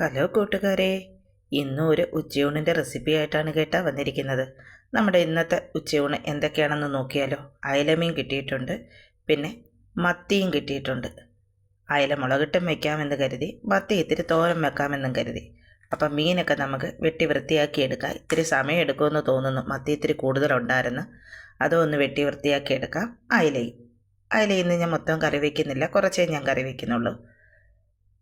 Hello കൂട്ടുകാരെ ഇന്നും ഒരു ഉച്ചയൂണിന്റെ റെസിപ്പി ആയിട്ടാണ് കേട്ടാ വന്നിരിക്കുന്നത്. നമ്മുടെ ഇന്നത്തെ ഉച്ചയൂണ് എന്തൊക്കെയാണെന്ന് നോക്കിയാലോ? അയലമീൻ കിട്ടിയിട്ടുണ്ട് പിന്നെ മത്തിയും കിട്ടിയിട്ടുണ്ട്. അയല മുളകിട്ടും വെക്കാമെന്ന് കരുതി മത്തി ഇത്തിരി തോരൻ വെക്കാമെന്നും കരുതി. അപ്പം മീനൊക്കെ നമുക്ക് വെട്ടി വൃത്തിയാക്കി എടുക്കാം ഇത്തിരി സമയം എടുക്കുമെന്ന് തോന്നുന്നു മത്തി ഇത്തിരി കൂടുതലുണ്ടായിരുന്നു. അതൊന്ന് വെട്ടി വൃത്തിയാക്കി എടുക്കാം അയലയും അയലയിൽ നിന്ന് ഞാൻ മൊത്തം കറി വയ്ക്കുന്നില്ല കുറച്ചേ ഞാൻ കറി വയ്ക്കുന്നുള്ളൂ.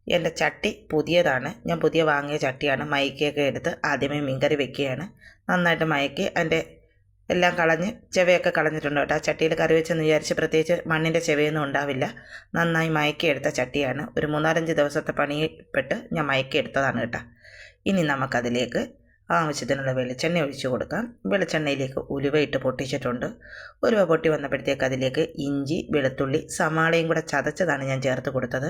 എന്റെ ചട്ടി പുതിയതാണ്. ഞാൻ പുതിയ വാങ്ങിയ ചട്ടിയാണ്. മയക്കിയൊക്കെ എടുത്ത് ആദ്യമേ മീൻകറി വെക്കുകയാണ്. നന്നായിട്ട് മയക്കി അതിന്റെ എല്ലാം കളഞ്ഞ് ചെവയൊക്കെ കളഞ്ഞിട്ടുണ്ട് കേട്ടോ. ആ ചട്ടിയിൽ കറി വെച്ചെന്ന് വിചാരിച്ച് പ്രത്യേകിച്ച് മണ്ണിന്റെ ചെവയൊന്നും ഉണ്ടാവില്ല. നന്നായി മയക്കിയെടുത്ത ചട്ടിയാണ്. ഒരു മൂന്നാലഞ്ച് ദിവസത്തെ പണിപ്പെട്ട് ഞാൻ മയക്കിയെടുത്തതാണ് കേട്ടോ. ഇനി നമുക്കതിലേക്ക് ആവശ്യത്തിനുള്ള വെളിച്ചെണ്ണ ഒഴിച്ചു കൊടുക്കാം. വെളിച്ചെണ്ണയിലേക്ക് ഉലുവയിട്ട് പൊട്ടിച്ചിട്ടുണ്ട്. ഉലുവ പൊട്ടി വന്നപ്പോഴത്തേക്ക് അതിലേക്ക് ഇഞ്ചി വെളുത്തുള്ളി സവാളയും കൂടെ ചതച്ചതാണ് ഞാൻ ചേർത്ത് കൊടുത്തത്.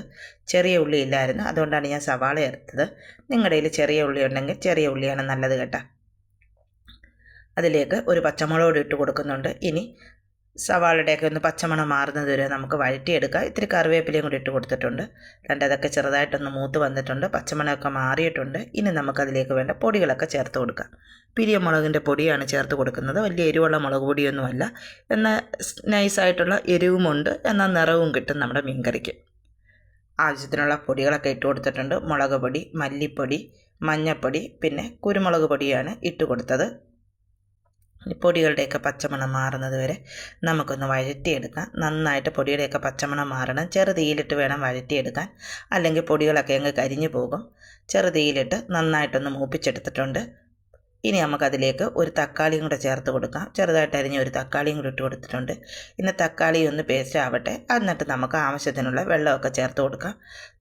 ചെറിയ ഉള്ളി ഇല്ലായിരുന്നു അതുകൊണ്ടാണ് ഞാൻ സവാള ചേർത്തത്. നിങ്ങളുടെ കയ്യിൽ ചെറിയ ഉള്ളി ഉണ്ടെങ്കിൽ ചെറിയ ഉള്ളിയാണ് നല്ലത് കേട്ടോ. അതിലേക്ക് ഒരു പച്ചമുളക് ഇട്ട് കൊടുക്കുന്നുണ്ട്. ഇനി സവാളയുടെയൊക്കെ ഒന്ന് പച്ചമണം മാറുന്നത് വരെ നമുക്ക് വഴറ്റിയെടുക്കാം. ഇത്തിരി കറിവേപ്പിലയും കൂടി ഇട്ട് കൊടുത്തിട്ടുണ്ട്. രണ്ടതൊക്കെ ചെറുതായിട്ടൊന്ന് മൂത്ത് വന്നിട്ടുണ്ട്. പച്ചമണമൊക്കെ മാറിയിട്ടുണ്ട്. ഇനി നമുക്കതിലേക്ക് വേണ്ട പൊടികളൊക്കെ ചേർത്ത് കൊടുക്കാം. പിരിയമുളകിന്റെ പൊടിയാണ് ചേർത്ത് കൊടുക്കുന്നത്. വലിയ എരിവുള്ള മുളക് പൊടിയൊന്നുമല്ല. എന്നാൽ നൈസായിട്ടുള്ള എരിവുമുണ്ട്. എന്നാൽ നിറവും കിട്ടും നമ്മുടെ മീൻകറിക്ക്. ആവശ്യത്തിനുള്ള പൊടികളൊക്കെ ഇട്ട് കൊടുത്തിട്ടുണ്ട്. മുളക് പൊടി മല്ലിപ്പൊടി മഞ്ഞൾപ്പൊടി പിന്നെ കുരുമുളക് പൊടിയാണ് ഇട്ട് കൊടുത്തത്. പൊടികളുടെയൊക്കെ പച്ചമണം മാറുന്നത് വരെ നമുക്കൊന്ന് വഴറ്റിയെടുക്കാം. നന്നായിട്ട് പൊടിയുടെയൊക്കെ പച്ചമണം മാറണം. ചെറുതീയിലിട്ട് വേണം വഴറ്റിയെടുക്കാൻ. അല്ലെങ്കിൽ പൊടികളൊക്കെ അങ്ങ് കരിഞ്ഞു പോകും. ചെറുതീയിലിട്ട് നന്നായിട്ടൊന്ന് മൂപ്പിച്ചെടുത്തിട്ടുണ്ട്. ഇനി നമുക്കതിലേക്ക് ഒരു തക്കാളിയും കൂടെ ചേർത്ത് കൊടുക്കാം. ചെറുതായിട്ട് അരിഞ്ഞ ഒരു തക്കാളിയും കൂടി ഇട്ട് കൊടുത്തിട്ടുണ്ട്. ഇനി തക്കാളി ഒന്ന് പേസ്റ്റ് ആവട്ടെ. എന്നിട്ട് നമുക്ക് ആവശ്യത്തിനുള്ള വെള്ളമൊക്കെ ചേർത്ത് കൊടുക്കാം.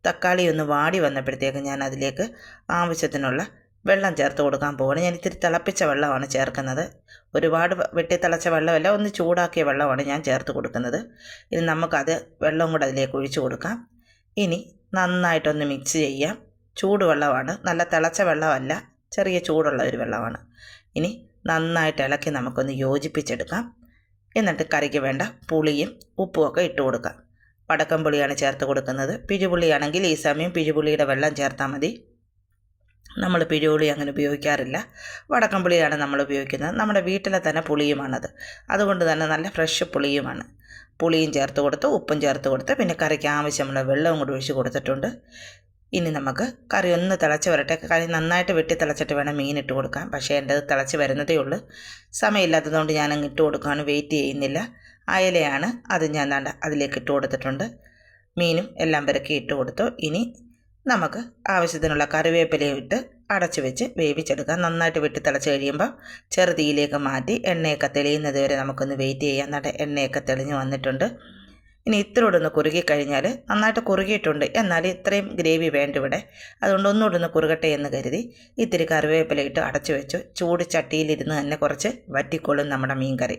തക്കാളി ഒന്ന് വാടി വന്നപ്പോഴത്തേക്ക് ഞാൻ അതിലേക്ക് ആവശ്യത്തിനുള്ള വെള്ളം ചേർത്ത് കൊടുക്കാൻ പോവുകയാണ് ഞാൻ ഇത്തിരി തിളപ്പിച്ച വെള്ളമാണ് ചേർക്കുന്നത്. ഒരുപാട് വെട്ടി തിളച്ച വെള്ളമല്ല ഒന്ന് ചൂടാക്കിയ വെള്ളമാണ് ഞാൻ ചേർത്ത് കൊടുക്കുന്നത്. ഇനി നമുക്കത് വെള്ളം കൂടെ അതിലേക്ക് ഒഴിച്ചു കൊടുക്കാം. ഇനി നന്നായിട്ടൊന്ന് മിക്സ് ചെയ്യാം. ചൂടുവെള്ളമാണ്. നല്ല തിളച്ച വെള്ളമല്ല ചെറിയ ചൂടുള്ള ഒരു വെള്ളമാണ്. ഇനി നന്നായിട്ട് ഇളക്കി നമുക്കൊന്ന് യോജിപ്പിച്ചെടുക്കാം. എന്നിട്ട് കറിക്ക് വേണ്ട പുളിയും ഉപ്പുമൊക്കെ ഇട്ട് കൊടുക്കാം. വടക്കം പുളിയാണ് ചേർത്ത് കൊടുക്കുന്നത്. പിഴുപുളിയാണെങ്കിൽ ഈ സമയം പിഴുപുളിയുടെ വെള്ളം ചേർത്താൽ മതി. നമ്മൾ പിഴിയുളി അങ്ങനെ ഉപയോഗിക്കാറില്ല. വടക്കം പുളിയാണ് നമ്മൾ ഉപയോഗിക്കുന്നത്. നമ്മുടെ വീട്ടിലെ തന്നെ പുളിയുമാണത്. അതുകൊണ്ട് തന്നെ നല്ല ഫ്രഷ് പുളിയുമാണ്. പുളിയും ചേർത്ത് കൊടുത്ത് ഉപ്പും ചേർത്ത് കൊടുത്ത് പിന്നെ കറിക്ക് ആവശ്യമുള്ള വെള്ളവും കൂടി ഒഴിച്ച് കൊടുത്തിട്ടുണ്ട്. ഇനി നമുക്ക് കറി ഒന്ന് തിളച്ച് വരട്ടെ. കറി നന്നായിട്ട് വെട്ടി തിളച്ചിട്ട് വേണം മീൻ ഇട്ട് കൊടുക്കാൻ. പക്ഷേ എന്റെ തിളച്ച് വരുന്നതേ ഉള്ളൂ. സമയമില്ലാത്തതുകൊണ്ട് ഞാൻ അങ്ങ് ഇട്ട് കൊടുക്കാൻ വെയിറ്റ് ചെയ്യുന്നില്ല. അയലയാണ്. അത് ഞാൻ അതിലേക്ക് ഇട്ട് കൊടുത്തിട്ടുണ്ട്. മീനും എല്ലാം പെരക്കി ഇട്ട് കൊടുത്തു. ഇനി നമുക്ക് ആവശ്യത്തിനുള്ള കറിവേപ്പിലയും ഇട്ട് അടച്ചു വെച്ച് വേവിച്ചെടുക്കാം. നന്നായിട്ട് വെട്ടി തിളച്ച് കഴിയുമ്പോൾ ചെറുതീയിലേക്ക് മാറ്റി എണ്ണയൊക്കെ തെളിയുന്നത് വരെ നമുക്കൊന്ന് വെയിറ്റ് ചെയ്യാം. എന്നിട്ട് എണ്ണയൊക്കെ തെളിഞ്ഞ് വന്നിട്ടുണ്ട്. ഇനി ഇത്രയോടെ ഒന്ന് കുറുകി കഴിഞ്ഞാൽ നന്നായിട്ട് കുറുകിയിട്ടുണ്ട്. എന്നാൽ ഇത്രയും ഗ്രേവി വേണ്ട ഇവിടെ. അതുകൊണ്ട് ഒന്നുകൂടെ ഒന്ന് കുറുകട്ടെ എന്ന് കരുതി ഇത്തിരി കറിവേപ്പില ഇട്ട് അടച്ചു വെച്ചു. ചൂട് ചട്ടിയിലിരുന്ന് തന്നെ കുറച്ച് വറ്റിക്കൊള്ളും നമ്മുടെ മീൻ കറി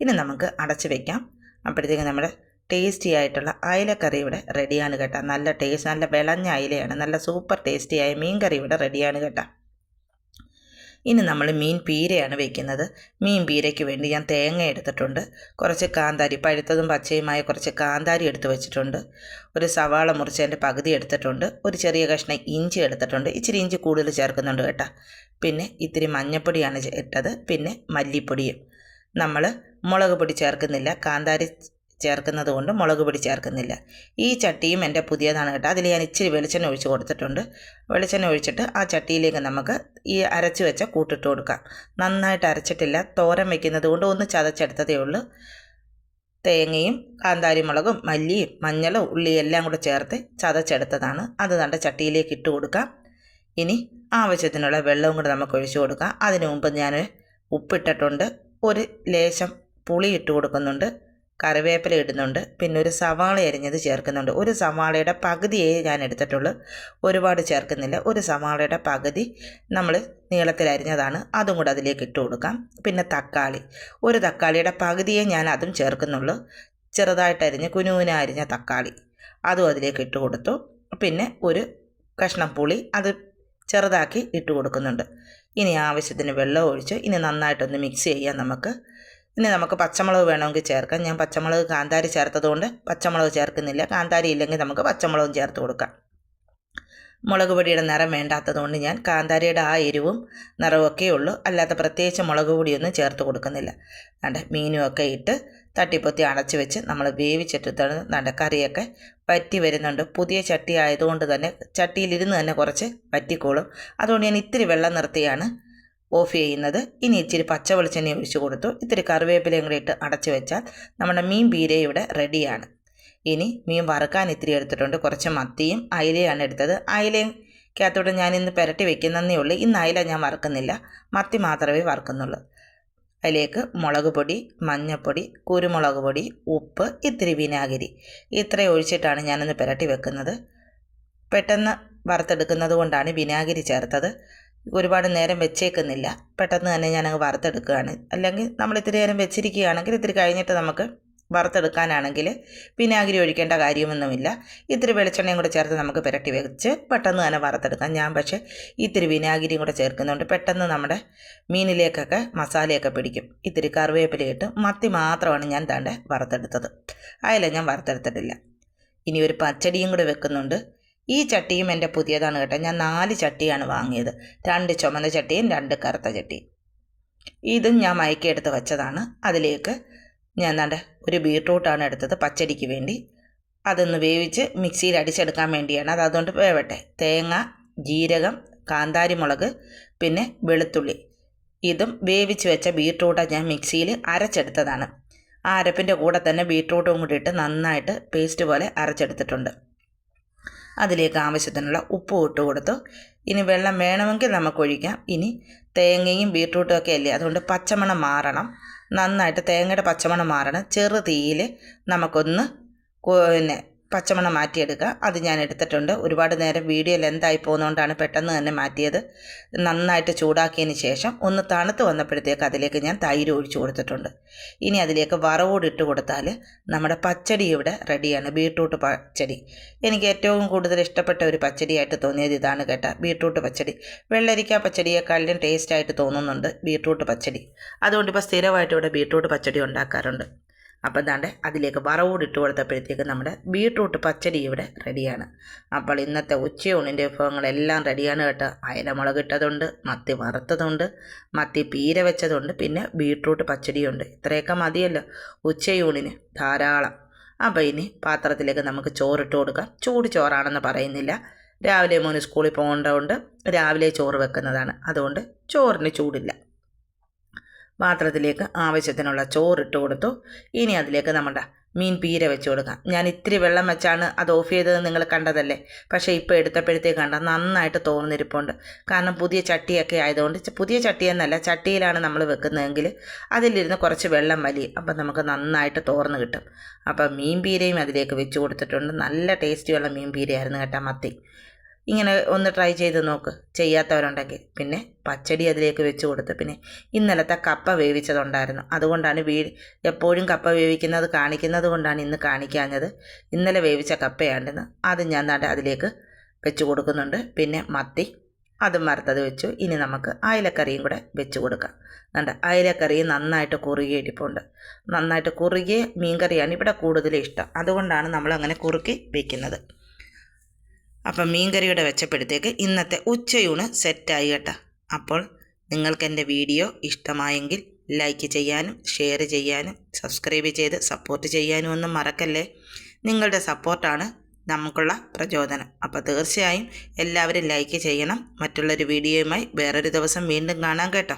ഇനി നമുക്ക് അടച്ചു വയ്ക്കാം അപ്പോഴത്തേക്ക് നമ്മുടെ ടേസ്റ്റി ആയിട്ടുള്ള അയലക്കറി ഇവിടെ റെഡിയാണ് കേട്ടോ. നല്ല ടേസ്റ്റ് നല്ല വിളഞ്ഞ അയിലയാണ്. നല്ല സൂപ്പർ ടേസ്റ്റിയായ മീൻ കറി ഇവിടെ റെഡിയാണ് കേട്ടോ. ഇനി നമ്മൾ മീൻ പീരയാണ് വെക്കുന്നത്. മീൻ പീരയ്ക്ക് വേണ്ടി ഞാൻ തേങ്ങ എടുത്തിട്ടുണ്ട്. കുറച്ച് കാന്താരി പഴുത്തതും പച്ചയുമായ കുറച്ച് കാന്താരി എടുത്ത് വെച്ചിട്ടുണ്ട്. ഒരു സവാള മുറിച്ചതിന്റെ പകുതി എടുത്തിട്ടുണ്ട്. ഒരു ചെറിയ കഷ്ണം ഇഞ്ചി എടുത്തിട്ടുണ്ട്. ഇച്ചിരി ഇഞ്ചി കൂടുതൽ ചേർക്കുന്നുണ്ട് കേട്ടോ. പിന്നെ ഇത്തിരി മഞ്ഞപ്പൊടിയാണ് ഇട്ടത്. പിന്നെ മല്ലിപ്പൊടിയും. നമ്മൾ മുളക് പൊടി ചേർക്കുന്നില്ല. കാന്താരി ചേർക്കുന്നത് കൊണ്ട് മുളക് പൊടി ചേർക്കുന്നില്ല. ഈ ചട്ടിയും എന്റെ പുതിയതാണ് കേട്ടോ. അതിൽ ഞാൻ ഇച്ചിരി വെളിച്ചെണ്ണ ഒഴിച്ച് കൊടുത്തിട്ടുണ്ട്. വെളിച്ചെണ്ണ ഒഴിച്ചിട്ട് ആ ചട്ടിയിലേക്ക് നമുക്ക് ഈ അരച്ച് വെച്ച കൂട്ടിട്ട് കൊടുക്കാം. നന്നായിട്ട് അരച്ചിട്ടില്ല. തോരൻ വെക്കുന്നത് കൊണ്ട് ഒന്ന് ചതച്ചെടുത്തതേ ഉള്ളൂ. തേങ്ങയും കാന്താരിമുളകും മല്ലിയും മഞ്ഞളും ഉള്ളിയും എല്ലാം കൂടെ ചേർത്ത് ചതച്ചെടുത്തതാണ്. അത് നല്ല ചട്ടിയിലേക്ക് ഇട്ട് കൊടുക്കാം. ഇനി ആവശ്യത്തിനുള്ള വെള്ളവും കൂടെ നമുക്ക് ഒഴിച്ചു കൊടുക്കാം. അതിനു മുമ്പ് ഞാൻ ഉപ്പിട്ടിട്ടുണ്ട്. ഒരു ലേശം പുളി ഇട്ട് കൊടുക്കുന്നുണ്ട്. കറിവേപ്പില ഇടുന്നുണ്ട്. പിന്നെ ഒരു സവാള അരിഞ്ഞത് ചേർക്കുന്നുണ്ട്. ഒരു സവാളയുടെ പകുതിയേ ഞാൻ എടുത്തിട്ടുള്ളൂ. ഒരുപാട് ചേർക്കുന്നില്ല. ഒരു സവാളയുടെ പകുതി നമ്മൾ നീളത്തിൽ അരിഞ്ഞതാണ്. അതും കൂടെ അതിലേക്ക് ഇട്ട് കൊടുക്കാം. പിന്നെ തക്കാളി. ഒരു തക്കാളിയുടെ പകുതിയേ ഞാൻ അതും ചേർക്കുന്നുള്ളൂ. ചെറുതായിട്ട് അരിഞ്ഞ് കുനുകുന അരിഞ്ഞ തക്കാളി. അതും അതിലേക്ക് ഇട്ട് കൊടുത്തു. പിന്നെ ഒരു കഷ്ണം പുളി അത് ചെറുതാക്കി ഇട്ട് കൊടുക്കുന്നുണ്ട്. ഇനി ആവശ്യത്തിന് വെള്ളം ഒഴിച്ച് ഇനി നന്നായിട്ടൊന്ന് മിക്സ് ചെയ്യാം നമുക്ക്. ഇനി നമുക്ക് പച്ചമുളക് വേണമെങ്കിൽ ചേർക്കാം. ഞാൻ പച്ചമുളക് കാന്താരി ചേർത്തതുകൊണ്ട് പച്ചമുളക് ചേർക്കുന്നില്ല. കാന്താരി ഇല്ലെങ്കിൽ നമുക്ക് പച്ചമുളകും ചേർത്ത് കൊടുക്കാം. മുളക് പൊടിയുടെ നിറം വേണ്ടാത്തതുകൊണ്ട് ഞാൻ കാന്താരിയുടെ ആ എരിവും നിറവുമൊക്കെ ഉള്ളൂ. അല്ലാത്ത പ്രത്യേകിച്ച് മുളക് പൊടിയൊന്നും ചേർത്ത് കൊടുക്കുന്നില്ല. നല്ല മീനുമൊക്കെ ഇട്ട് തട്ടിപ്പൊത്തി അടച്ചു വെച്ച് നമ്മൾ വേവിച്ചിട്ട് നല്ല കറിയൊക്കെ വറ്റി വരുന്നുണ്ട്. പുതിയ ചട്ടി ആയതുകൊണ്ട് തന്നെ ചട്ടിയിലിരുന്ന് തന്നെ കുറച്ച് പറ്റിക്കോളും അതുകൊണ്ട് ഞാൻ ഇത്തിരി വെള്ളം നിർത്തിയാണ് ഓഫ് ചെയ്യുന്നത്. ഇനി ഇച്ചിരി പച്ച വെളിച്ചെണ്ണ ഒഴിച്ച് കൊടുത്തു. ഇത്തിരി കറിവേപ്പിലയും കൂടി ഇട്ട് അടച്ചു വെച്ചാൽ നമ്മുടെ മീൻ ബീര ഇവിടെ റെഡിയാണ്. ഇനി മീൻ വറുക്കാൻ ഇത്തിരി എടുത്തിട്ടുണ്ട്. കുറച്ച് മത്തിയും അയിലയാണ് എടുത്തത്. അയിലയും കകത്തോട്ട് ഞാൻ ഇന്ന് പുരട്ടി വെക്കുന്നതേ ഉള്ളൂ. ഇന്ന് അയില ഞാൻ വറുക്കുന്നില്ല. മത്തി മാത്രമേ വറുക്കുന്നുള്ളൂ. അതിലേക്ക് മുളക് പൊടി മഞ്ഞൾപ്പൊടി കുരുമുളക് പൊടി ഉപ്പ് ഇത്തിരി വിനാഗിരി. ഇത്രയും ഒഴിച്ചിട്ടാണ് ഞാനിന്ന് പുരട്ടി വെക്കുന്നത്. പെട്ടെന്ന് വറുത്തെടുക്കുന്നത് കൊണ്ടാണ് വിനാഗിരി ചേർത്തത്. ഒരുപാട് നേരം വെച്ചേക്കുന്നില്ല. പെട്ടെന്ന് തന്നെ ഞാനങ്ങ് വറുത്തെടുക്കുകയാണ്. അല്ലെങ്കിൽ നമ്മൾ ഇത്തിരി നേരം വെച്ചിരിക്കുകയാണെങ്കിൽ ഇത്തിരി കഴിഞ്ഞിട്ട് നമുക്ക് വറുത്തെടുക്കാനാണെങ്കിൽ വിനാഗിരി ഒഴിക്കേണ്ട കാര്യമൊന്നുമില്ല. ഇത്തിരി വെളിച്ചെണ്ണയും കൂടെ ചേർത്ത് നമുക്ക് പുരട്ടി വെച്ച് പെട്ടെന്ന് തന്നെ വറുത്തെടുക്കാം. ഞാൻ പക്ഷേ ഇത്തിരി വിനാഗിരിയും കൂടെ ചേർക്കുന്നതുകൊണ്ട് പെട്ടെന്ന് നമ്മുടെ മീനിലേക്കൊക്കെ മസാലയൊക്കെ പിടിക്കും. ഇത്തിരി കറിവേപ്പിലയിട്ട് മത്തി മാത്രമാണ് ഞാൻ താണ്ടെ വറുത്തെടുത്തത്. അയല ഞാൻ വറുത്തെടുത്തിട്ടില്ല. ഇനി ഒരു പച്ചടിയും കൂടെ വെക്കുന്നുണ്ട്. ഈ ചട്ടിയും എന്റെ പുതിയതാണ് കേട്ടോ. ഞാൻ നാല് ചട്ടിയാണ് വാങ്ങിയത്. രണ്ട് ചുമന്ന ചട്ടിയും രണ്ട് കറുത്ത ചട്ടിയും ഇതും ഞാൻ മയക്കിയെടുത്ത് വെച്ചതാണ്. അതിലേക്ക് ഞാൻ എന്താണ്ട് ഒരു ബീട്രൂട്ടാണ് എടുത്തത് പച്ചടിക്ക് വേണ്ടി. അതൊന്ന് വേവിച്ച് മിക്സിയിൽ അടിച്ചെടുക്കാൻ വേണ്ടിയാണ്. അത് അതുകൊണ്ട് വേവട്ടെ. തേങ്ങ ജീരകം കാന്താരിമുളക് പിന്നെ വെളുത്തുള്ളി. ഇതും വേവിച്ച് വെച്ച ബീട്രൂട്ട് ഞാൻ മിക്സിയിൽ അരച്ചെടുത്തതാണ്. ആ അരപ്പിന്റെ കൂടെ തന്നെ ബീട്രൂട്ടും കൂടി ഇട്ട് നന്നായിട്ട് പേസ്റ്റ് പോലെ അരച്ചെടുത്തിട്ടുണ്ട്. അതിലേക്ക് ആവശ്യത്തിനുള്ള ഉപ്പ് ഇട്ട് കൊടുത്തു. ഇനി വെള്ളം വേണമെങ്കിൽ നമുക്ക് ഒഴിക്കാം. ഇനി തേങ്ങയും ബീട്രൂട്ടും ഒക്കെ അല്ലേ? അതുകൊണ്ട് പച്ചമണം മാറണം. നന്നായിട്ട് തേങ്ങയുടെ പച്ചമണം മാറണം. ചെറു തീയിൽ നമുക്കൊന്ന് പിന്നെ പച്ചമണം മാറ്റിയെടുക്കുക. അത് ഞാൻ എടുത്തിട്ടുണ്ട്. ഒരുപാട് നേരം വീഡിയോ ലെന്തായി പോകുന്നതുകൊണ്ടാണ് പെട്ടെന്ന് തന്നെ മാറ്റിയത്. നന്നായിട്ട് ചൂടാക്കിയതിന് ശേഷം ഒന്ന് തണുത്ത് വന്നപ്പോഴത്തേക്ക് അതിലേക്ക് ഞാൻ തൈര് ഒഴിച്ചു കൊടുത്തിട്ടുണ്ട്. ഇനി അതിലേക്ക് വറവോട് ഇട്ട് കൊടുത്താൽ നമ്മുടെ പച്ചടി ഇവിടെ റെഡിയാണ്. ബീട്രൂട്ട് പച്ചടി. എനിക്ക് ഏറ്റവും കൂടുതൽ ഇഷ്ടപ്പെട്ട ഒരു പച്ചടിയായിട്ട് തോന്നിയത് ഇതാണ് കേട്ടോ. ബീട്രൂട്ട് പച്ചടി. വെള്ളരിക്ക പച്ചടിയേക്കാളും ടേസ്റ്റായിട്ട് തോന്നുന്നുണ്ട് ബീട്രൂട്ട് പച്ചടി. അതുകൊണ്ട് ഇപ്പോൾ സ്ഥിരമായിട്ട് ഇവിടെ ബീട്രൂട്ട് പച്ചടി ഉണ്ടാക്കാറുണ്ട്. അപ്പം താണ്ട് അതിലേക്ക് വറവോടിട്ട് കൊടുത്തപ്പോഴത്തേക്ക് നമ്മുടെ ബീട്രൂട്ട് പച്ചടി ഇവിടെ റെഡിയാണ്. അപ്പോൾ ഇന്നത്തെ ഉച്ചയൂണിന്റെ വിഭവങ്ങളെല്ലാം റെഡിയാണ് കേട്ടോ. അയലമുളക് ഇട്ടതുണ്ട് മത്തി വറുത്തതുണ്ട് മത്തി പീര വെച്ചതുണ്ട് പിന്നെ ബീട്രൂട്ട് പച്ചടിയുണ്ട്. ഇത്രയൊക്കെ മതിയല്ലോ ഉച്ചയൂണിന് ധാരാളം. അപ്പോൾ ഇനി പാത്രത്തിലേക്ക് നമുക്ക് ചോറിട്ട് കൊടുക്കാം. ചൂട് ചോറാണെന്ന് പറയുന്നില്ല. രാവിലെ മോന് സ്കൂളിൽ പോകേണ്ടതുകൊണ്ട് രാവിലെ ചോറ് വെക്കുന്നതാണ്. അതുകൊണ്ട് ചോറിന് ചൂടില്ല. പാത്രത്തിലേക്ക് ആവശ്യത്തിനുള്ള ചോറിട്ട് കൊടുത്തു. ഇനി അതിലേക്ക് നമ്മുടെ മീൻ പീര വെച്ച് കൊടുക്കാം. ഞാൻ ഇത്തിരി വെള്ളം വെച്ചാണ് അത് ഓഫ് ചെയ്തത് നിങ്ങൾ കണ്ടതല്ലേ? പക്ഷേ ഇപ്പോൾ എടുത്തപ്പോഴത്തേക്ക് കണ്ട നന്നായിട്ട് തോന്നിരിപ്പുണ്ട് കാരണം പുതിയ ചട്ടിയൊക്കെ ആയതുകൊണ്ട് പുതിയ ചട്ടി എന്നല്ല ചട്ടിയിലാണ് നമ്മൾ വെക്കുന്നതെങ്കിൽ അതിലിരുന്ന് കുറച്ച് വെള്ളം വലി അപ്പം നമുക്ക് നന്നായിട്ട് തോർന്ന് കിട്ടും. അപ്പം മീൻ പീരയും അതിലേക്ക് വെച്ച് കൊടുത്തിട്ടുണ്ട്. നല്ല ടേസ്റ്റിയുള്ള മീൻ പീരയായിരുന്നു കേട്ടോ മത്തി. ഇങ്ങനെ ഒന്ന് ട്രൈ ചെയ്ത് നോക്ക്. ചെയ്യാത്തവരുണ്ടെങ്കിൽ. പിന്നെ പച്ചടി അതിലേക്ക് വെച്ച് കൊടുത്ത്. പിന്നെ ഇന്നലത്തെ കപ്പ വേവിച്ചതുണ്ടായിരുന്നു. അതുകൊണ്ടാണ് വീ എപ്പോഴും കപ്പ വേവിക്കുന്നത് കാണിക്കുന്നത് കൊണ്ടാണ് ഇന്ന് കാണിക്കാഞ്ഞത്. ഇന്നലെ വേവിച്ച കപ്പയാണ്ടെന്ന് അത് ഞാൻ നാട്ടെ അതിലേക്ക് വെച്ച് കൊടുക്കുന്നുണ്ട്. പിന്നെ മത്തി അതും വറുത്തത് വെച്ചു. ഇനി നമുക്ക് അയലക്കറിയും കൂടെ വെച്ച് കൊടുക്കാം. നണ്ട് അയലക്കറി നന്നായിട്ട് കുറുകിയ ഇരിപ്പുണ്ട്. നന്നായിട്ട് കുറുകിയ മീൻകറിയാണ് ഇവിടെ കൂടുതൽ ഇഷ്ടം. അതുകൊണ്ടാണ് നമ്മൾ അങ്ങനെ കുറുക്കി വയ്ക്കുന്നത് അപ്പം മീൻകറിയുടെ വെച്ചപ്പോഴത്തേക്ക് ഇന്നത്തെ ഉച്ചയൂണ് സെറ്റായി കേട്ടോ. അപ്പോൾ നിങ്ങൾക്ക് എന്റെ വീഡിയോ ഇഷ്ടമായെങ്കിൽ ലൈക്ക് ചെയ്യാനും ഷെയർ ചെയ്യാനും സബ്സ്ക്രൈബ് ചെയ്ത് സപ്പോർട്ട് ചെയ്യാനും ഒന്നും മറക്കല്ലേ? നിങ്ങളുടെ സപ്പോർട്ടാണ് നമുക്കുള്ള പ്രചോദനം. അപ്പോൾ തീർച്ചയായും എല്ലാവരും ലൈക്ക് ചെയ്യണം. മറ്റുള്ളൊരു വീഡിയോയുമായി വേറൊരു ദിവസം വീണ്ടും കാണാം കേട്ടോ.